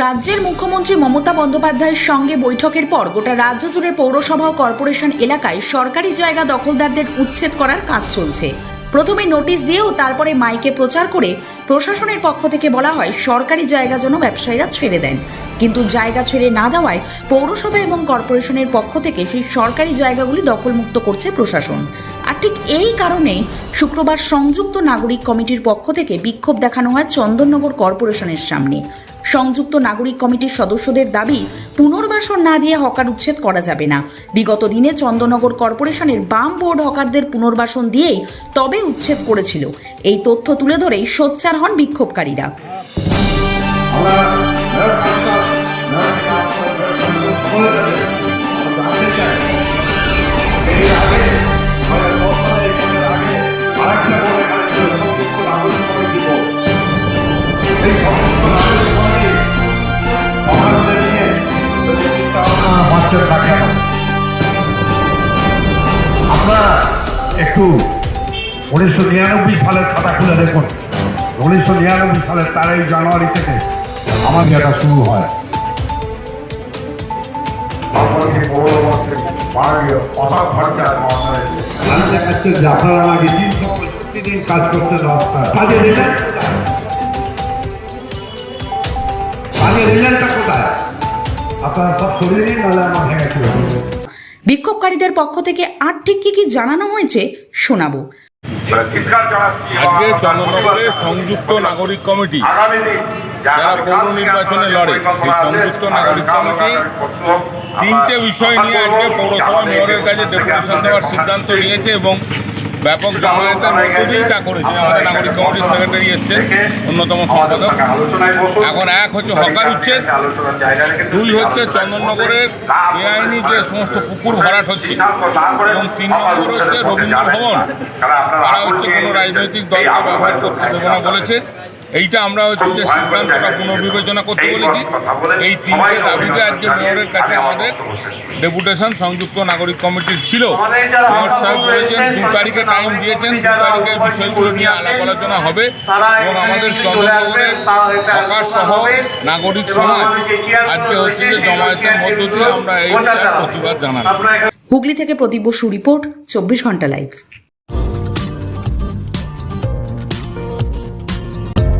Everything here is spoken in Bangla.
রাজ্যের মুখ্যমন্ত্রী মমতা বন্দ্যোপাধ্যায়ের সঙ্গে বৈঠকের পর গোটা রাজ্য জুড়ে পৌরসভা ও কর্পোরেশন এলাকায় সরকারি জায়গা দখলদারদের উচ্ছেদ করার কাজ চলছে। প্রথমে নোটিশ দিয়েও তারপরে মাইকে প্রচার করে প্রশাসনের পক্ষ থেকে বলা হয়, সরকারি জায়গা যেন ব্যবসায়ীরা ছেড়ে দেন। কিন্তু জায়গা ছেড়ে না দেওয়ায় পৌরসভা এবং কর্পোরেশনের পক্ষ থেকে সেই সরকারি জায়গাগুলি দখলমুক্ত করছে প্রশাসন। আর ঠিক এই কারণেই শুক্রবার সংযুক্ত নাগরিক কমিটির পক্ষ থেকে বিক্ষোভ দেখানো হয় চন্দননগর কর্পোরেশনের সামনে। সংযুক্ত নাগরিক কমিটির সদস্যদের দাবি, পুনর্বাসন না দিয়ে হকার উচ্ছেদ করা যাবে না। বিগত দিনে চন্দননগর কর্পোরেশনের বাম বোর্ড হকারদের পুনর্বাসন দিয়েই তবে উচ্ছেদ করেছিল। এই তথ্য তুলে ধরেই সোচ্চার হন বিক্ষোভকারীরা। একটু উনিশশো নিরানব্বই সালের খাতা খুলে দেখুন। উনিশশো নিরানব্বই সালের তেরোই জানুয়ারি থেকে আমার যেটা শুরু হয়। আমি দেখাচ্ছে যে আপনারা তিনশো পঁয়ষট্টি দিন কাজ করতে রাস্তায় কাজে রিলেন্ট কাজে রিলেন্টটা কোথায়? আপনারা সব দিন নাহলে আমার ভেঙে বিক্ষোভকারীদের পক্ষ থেকে আর ঠিক কি কি জানানো হয়েছে শোনাবো। আজকে চন্দ্রনগরে সংযুক্ত নাগরিক কমিটি যারা পৌর নির্বাচনে লড়ে সেই সংযুক্ত নাগরিক কমিটি তিনটে বিষয় নিয়ে আজকে পৌরসভা মেয়রের কাছে ডেপুটেশন দেওয়ার সিদ্ধান্ত নিয়েছে এবং ব্যাপক জমায়েতের মধ্য দিয়েই তা করেছে। আমাদের নাগরিক কমিটির সেক্রেটারি এসছে অন্যতম সম্পাদক। এখন এক হচ্ছে হকার উচ্ছেদ, দুই হচ্ছে চন্দননগরের বেআইনি যে সমস্ত পুকুর ভরাট হচ্ছে, এবং তিন নম্বর হচ্ছে রবীন্দ্র ভবন। তারা হচ্ছে কোনো রাজনৈতিক দলকে ব্যবহার করতে দেবে না বলেছে। এইটা আমরা হচ্ছে যে সিদ্ধান্তটা পুনর্বিবেচনা করতে বলেছি। এই তিনটে দাবিতে আজকে মেয়রের কাছে আমাদের ডেপুটেশন সংযুক্ত নাগরিক কমিটির ছিল। মেয়র সাহেব বলেছেন দু তারিখে টাইম দিয়েছেন দু তারিখে বিষয়গুলো নিয়ে আলাপ আলোচনা হবে এবং আমাদের চন্দ্রনগরের হকার সহ নাগরিক সমাজ আজকে হচ্ছে যে জমায়েতের মধ্য দিয়ে আমরা এই প্রতিবাদ জানাব। হুগলি থেকে প্রদীপ বসু রিপোর্ট চব্বিশ ঘণ্টা live